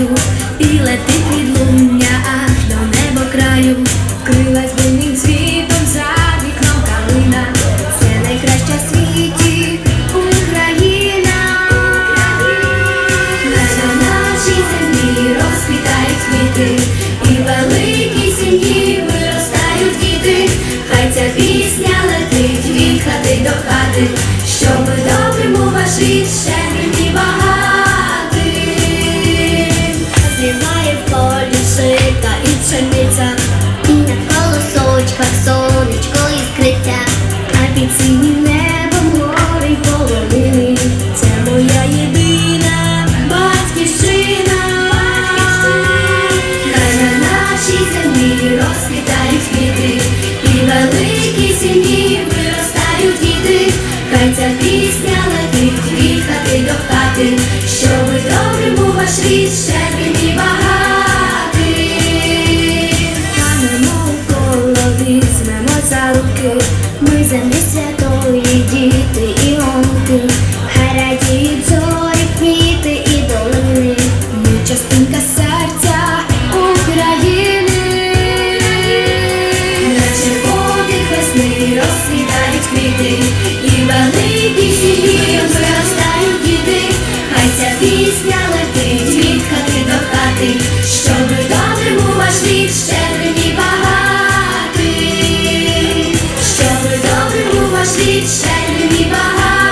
гаю, і летить відлуння аж до неба краю. Крилась буйним світом за вікном калина. Це найкраща в світі Україна. На нашій землі розквітають квіти, і великі сім'ї виростають діти. Хай ця пісня летить від хати до хати, був ваш рід щедрим і багатим. Станемо у коло, візьмемо за руки, ми за святої багатим.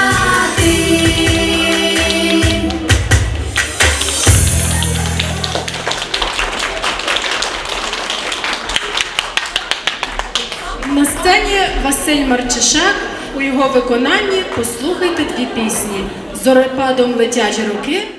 На сцені Василь Марчишак у його виконанні послухайте дві пісні. Зорепадом летять роки